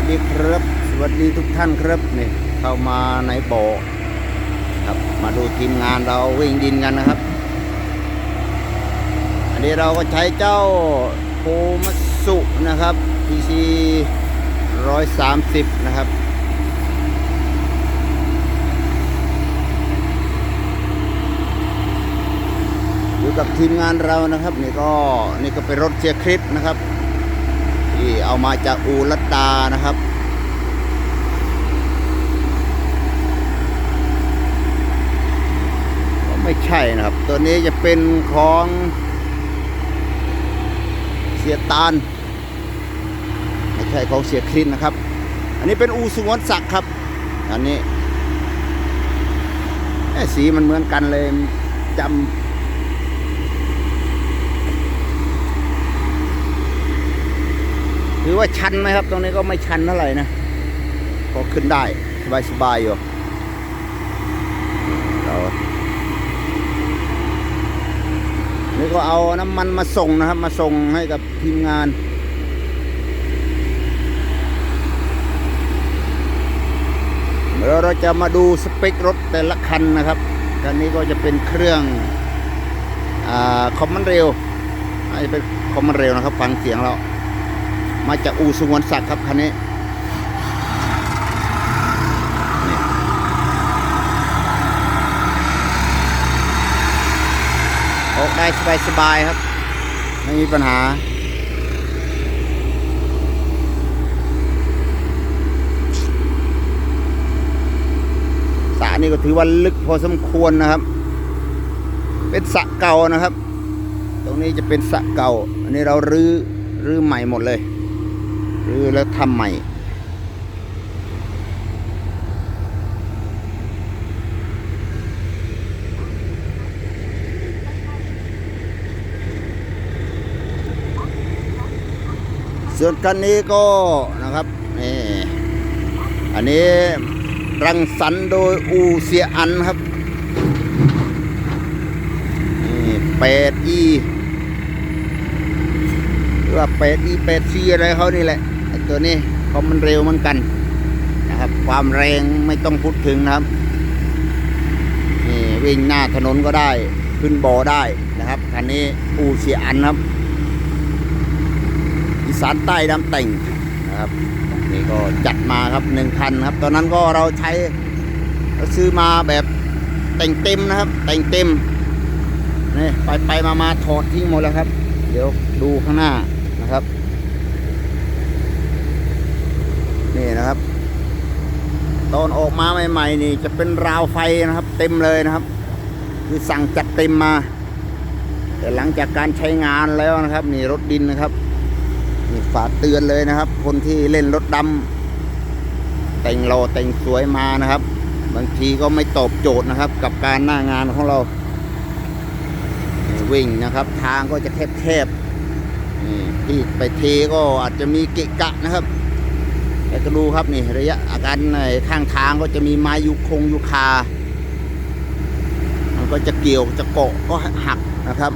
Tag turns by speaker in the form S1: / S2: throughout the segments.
S1: วัสดีครับ สวัสดีทุกท่านครับนี่เข้ามาในบ่อครับมาดูทีมงานเราวิ่งดินกันนะครับ อันนี้เราก็ใช้เจ้าโคมัสุนะครับ PC 130 นะครับอยู่กับทีมงานเรานะครับ นี่ก็นี่ก็เป็นรถเชียร์คลิปนะครับ ที่เอามาจากอูรัตตานะครับก็ไม่ใช่นะครับ ตัวนี้จะเป็นของเสียตาลไม่ใช่ของเสียคลินนะครับ อันนี้เป็นอูสุวรรณศักดิ์ครับ อันนี้สีมันเหมือนกันเลยจำ ถือว่าชันไหมครับ ตรงนี้ก็ไม่ชันเท่าไหร่นะพอขึ้นได้สบายสบายๆอยู่เรานี่ก็เอาน้ำมันมาส่งนะครับ มาส่งให้กับทีมงานเดี๋ยวเราจะมาดูสเปครถแต่ละคันนะครับคันนี้ก็จะเป็นเครื่องคอมมอนเร็วอาจจะเป็นคอมมอนเร็วนะครับ ฟังเสียงเรา มาจากอูสุวรรณศักดิ์ครับคันนี้ออกได้สบายๆครับ ไม่มีปัญหาสระนี่ก็ถือว่าลึกพอสมควรนะครับ เป็นสระเก่านะครับ ตรงนี้จะเป็นสระเก่า อันนี้เรารื้อรื้อใหม่หมดเลย รื้อแล้วทำใหม่ส่วนกันนี้ก็นะครับนี่อันนี้รังสรรค์โดยอูเสียอันครับนี่แปดอีหรือว่าแปดอีแปดซีอะไรเขานี่แหละ ตัวนี้เพราะมันเร็วเหมือนกันนะครับ ความแรงไม่ต้องพูดถึงนะครับนี่วิ่งหน้าถนนก็ได้ ขึ้นบ่อได้นะครับคันนี้อูเสียอันครับอีสานใต้ดำแต่งนะครับนี่ก็จัดมาครับหนึ่งคันครับ ตอนนั้นก็เราใช้เราซื้อมาแบบแต่งเต็มนะครับ แต่งเต็มนี่ไปไปมามาถอดทิ้งหมดแล้วครับ เดี๋ยวดูข้างหน้านะครับ นี่นะครับ ตอนออกมาใหม่ๆนี่จะเป็นราวไฟนะครับ เต็มเลยนะครับ คือสั่งจัดเต็มมา แต่หลังจากการใช้งานแล้วนะครับ นี่รถดินนะครับนี่ฝากเตือนเลยนะครับ คนที่เล่นรถดำแต่งรอแต่งสวยมานะครับ บางทีก็ไม่ตอบโจทย์นะครับ กับการหน้างานของเราวิ่งนะครับ ทางก็จะแคบๆนี่ที่ไปเทก็อาจจะมีเกะกะนะครับ แล้วก็ดูครับนี่ระยะอาการในข้างทางก็จะมีไม้ยุคงยุคา มันก็จะเกี่ยวจะเกาะก็หักนะครับ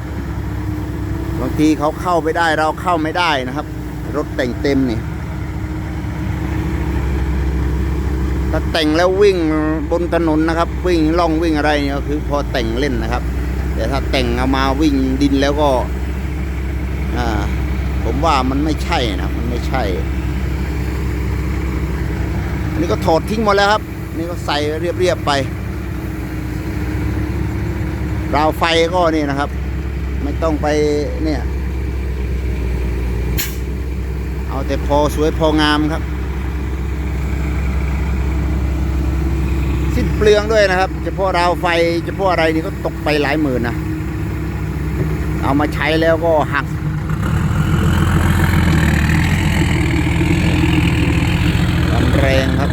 S1: บางทีเขาเข้าไปได้เราเข้าไม่ได้นะครับ รถแต่งเต็มนี่ถ้าแต่งแล้ววิ่งบนถนนนะครับ วิ่งล่องวิ่งอะไรเนี่ยก็คือพอแต่งเล่นนะครับ แต่ถ้าแต่งเอามาวิ่งดินแล้วก็ อ่า ผมว่ามันไม่ใช่นะมันไม่ใช่ อันนี้ก็ถอดทิ้งหมดแล้วครับนี่ก็ใส่เรียบๆไป ราวไฟก็นี่นะครับ ไม่ต้องไปเนี่ย เอาแต่พอสวยพองามครับ สิ้นเปลืองด้วยนะครับ เฉพาะราวไฟเฉพาะอะไรนี่ก็ตกไปหลายหมื่นนะ เอามาใช้แล้วก็หัก ความแรงครับ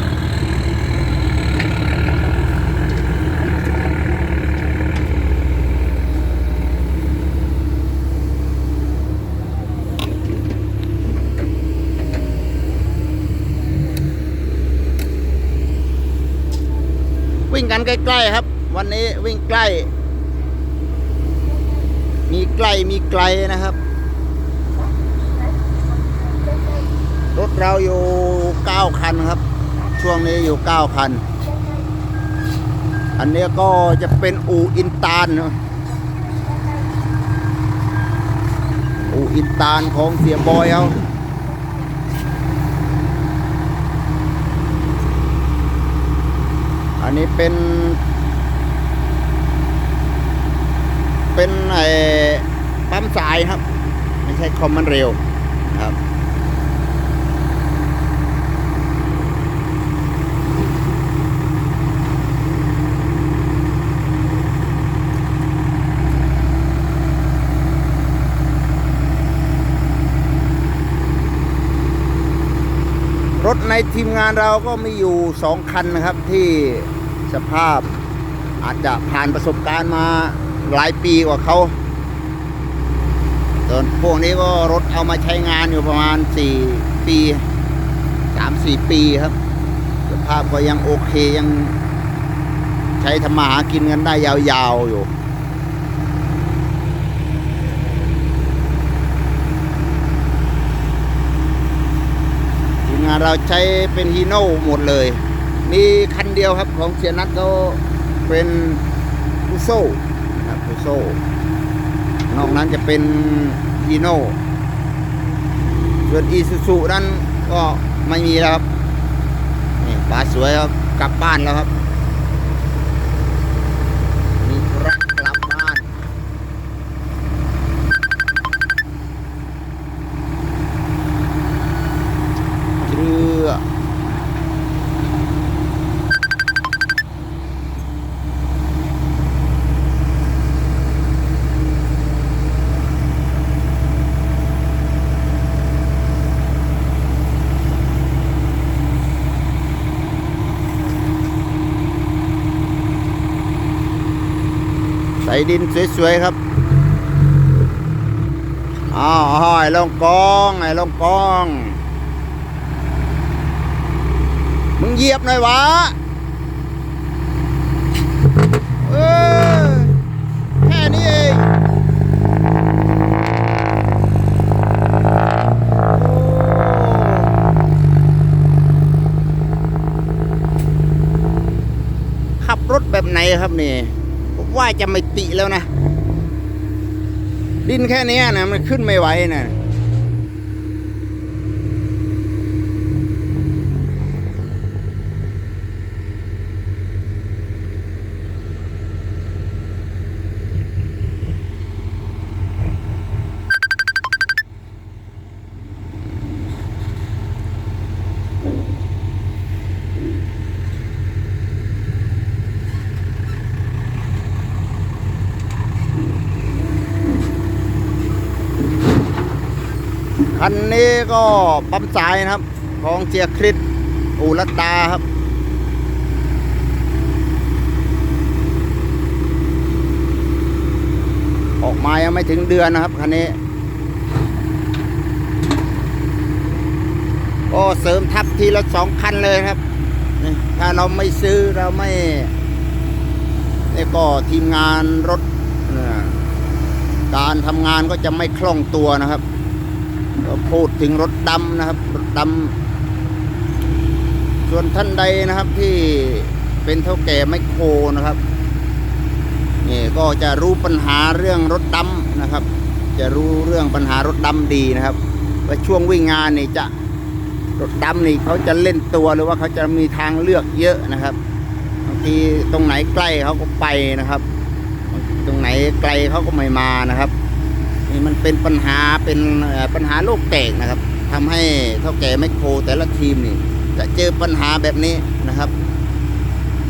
S1: วิ่งกันใกล้ๆครับ วันนี้วิ่งใกล้ มีใกล้มีไกลนะครับ รถเราอยู่เก้าคันครับ ช่วงนี้อยู่เก้าคัน อันนี้ก็จะเป็นอูอินตานอูอินตาลของเสียบอยเขา อันนี้เป็น เป็นไอ้ปั๊มสายครับ ไม่ใช่คอมมันเร็วครับรถในทีมงานเราก็มีอยู่สองคันนะครับที่ สภาพอาจจะผ่านประสบการณ์มาหลายปีกว่าเขาส่วนพวกนี้ก็รถเอามาใช้งานอยู่ประมาณ 4 ปี 3-4 ปีครับ สภาพก็ยังโอเคยังใช้ทำมาหากินกันได้ยาวๆอยู่ทีมงานเราใช้เป็นฮีโน่หมดเลย มีคันเดียวครับของเสียนัทเขาเป็นคูโซ่นะครับคูโซ่นอกนั้นจะเป็นอีโน่ส่วนอีซูซูนั้นก็ไม่มีแล้วครับนี่ปลาสวยครับกลับบ้านแล้วครับ มีธุระกลับบ้าน เรือใส่ ดินสวยๆครับอ้าวอ้าวไอ้ลงกองไอ้ลงกอง มึงเหยียบหน่อยวะเออแค่นี้เองขับรถแบบไหนครับนี่ ว่าจะไม่ติแล้วนะ ดินแค่นี้นะมันขึ้นไม่ไหวนะ คันนี้ก็ปั๊มสายนะครับ ของเจียคริสอูรัตตาครับ ออกมายังไม่ถึงเดือนนะครับคันนี้ ก็เสริมทับทีละสองคันเลยครับ ถ้าเราไม่ซื้อเราไม่นี่ก็ทีมงานรถ การทำงานก็จะไม่คล่องตัวนะครับ พูดถึงรถดำนะครับ รถดำส่วนท่านใดนะครับที่เป็นเท่าแก่ไมโครนะครับนี่ก็จะรู้ปัญหาเรื่องรถดำนะครับ จะรู้เรื่องปัญหารถดำดีนะครับว่าช่วงวิ่งงานนี่จะรถดำนี่เขาจะเล่นตัวหรือว่าเขาจะมีทางเลือกเยอะนะครับบางทีตรงไหนใกล้เขาก็ไปนะครับ ตรงไหนไกลเขาก็ไม่มานะครับ นี่มันเป็นปัญหาเป็นปัญหาโลกแตกนะครับทำให้เท่าแก่แมคโครแต่ละทีมนี่ จะเจอปัญหาแบบนี้นะครับ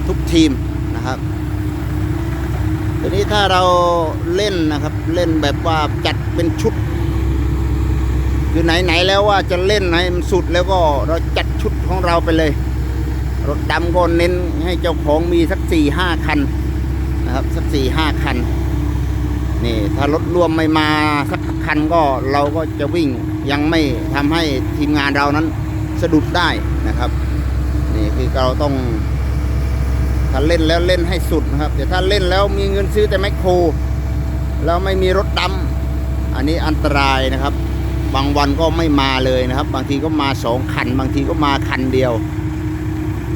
S1: ทุกทีมนะครับทีนี้ถ้าเราเล่นนะครับเล่นแบบว่าจัดเป็นชุดคือไหนๆแล้วว่าจะเล่นให้มันสุดแล้วก็เราจัดชุดของเราไปเลย รถดำก็เน้นให้เจ้าของมีสักสี่ห้าคันนะครับสักสี่ห้าคัน ถ้ารถรวมไม่มาสักคันก็เราก็จะวิ่งยังไม่ทำให้ทีมงานเรานั้นสะดุดได้นะครับนี่คือเราต้องถ้าเล่นแล้วเล่นให้สุดนะครับ แต่ถ้าเล่นแล้วมีเงินซื้อแต่แมคโครแล้วไม่มีรถดำอันนี้อันตรายนะครับ บางวันก็ไม่มาเลยนะครับ บางทีก็มาสองคัน บางทีก็มาคันเดียว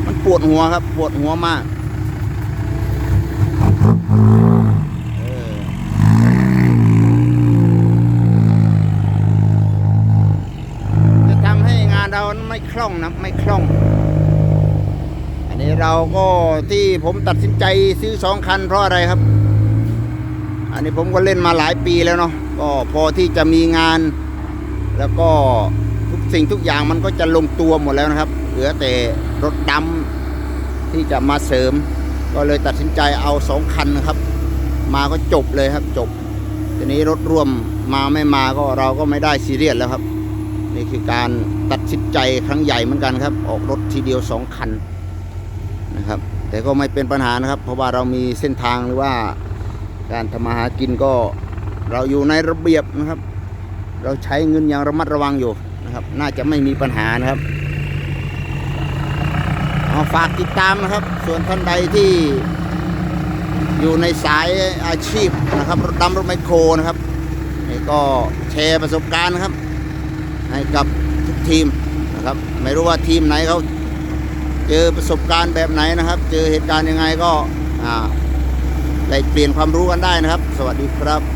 S1: มันปวดหัวครับ ปวดหัวมากเออจะทำให้งานเราไม่ คล่องนะไม่คล่อง อันนี้เราก็ที่ผมตัดสินใจซื้อสองคันเพราะอะไรครับ อันนี้ผมก็เล่นมาหลายปีแล้วเนาะก็พอที่จะมีงาน แล้วก็ทุกสิ่งทุกอย่างมันก็จะลงตัวหมดแล้วนะครับ เหลือแต่รถดำที่จะมาเสริม ก็เลยตัดสินใจเอาสองคันนะครับ มาก็จบเลยครับจบทีนี้รถร่วมมาไม่มาก็เราก็ไม่ได้ซีเรียสแล้วครับ นี่คือการตัดสินใจครั้งใหญ่เหมือนกันครับ ออกรถทีเดียวสองคันนะครับ แต่ก็ไม่เป็นปัญหานะครับ เพราะว่าเรามีเส้นทางหรือว่าการทำมาหากินก็เราอยู่ในระเบียบนะครับ เราใช้เงินอย่างระมัดระวังอยู่นะครับ น่าจะไม่มีปัญหานะครับเอาฝากติดตามนะครับ ส่วนท่านใดที่อยู่ในสายอาชีพนะครับรถดำรถไมโครนะครับนี่ก็แชร์ประสบการณ์นะครับ ให้กับทุกทีมนะครับ ไม่รู้ว่าทีมไหนเขาเจอประสบการณ์แบบไหนนะครับ เจอเหตุการณ์ยังไงก็อ่าได้เปลี่ยนความรู้กันได้นะครับ สวัสดีครับ